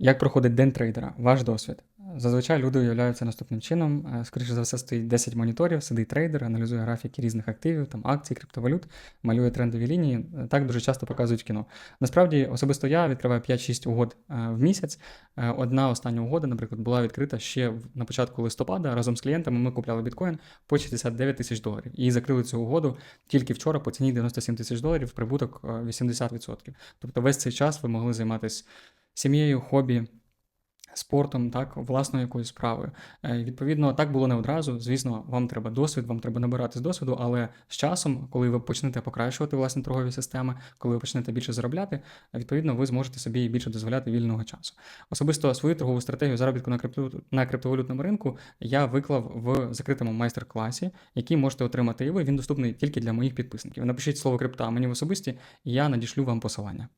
Як проходить день трейдера? Ваш досвід. Зазвичай люди уявляються наступним чином. Е, Скоріше за все, стоїть 10 моніторів, сидить трейдер, аналізує графіки різних активів, там акцій, криптовалют, малює трендові лінії. Е, Так дуже часто показують кіно. Насправді, особисто я відкриваю 5-6 угод е, в місяць. Одна остання угода, наприклад, була відкрита ще на початку листопада. Разом з клієнтами ми купляли біткоін по 69 тисяч доларів. І закрили цю угоду тільки вчора по ціні 97 тисяч доларів, прибуток е, 80%. Тобто весь цей час ви могли займатися сім'єю, хобі, спортом, так, власною якоюсь справою. Е, Відповідно, так було не одразу. Звісно, вам треба досвід, вам треба набиратись досвіду, але з часом, коли ви почнете покращувати власні торгові системи, коли ви почнете більше заробляти, відповідно, ви зможете собі більше дозволяти вільного часу. Особисто свою торгову стратегію заробітку на крипту на криптовалютному ринку я виклав в закритому майстер-класі, який можете отримати і ви. Він доступний тільки для моїх підписників. Напишіть слово крипта мені в особисті, і я надішлю вам посилання.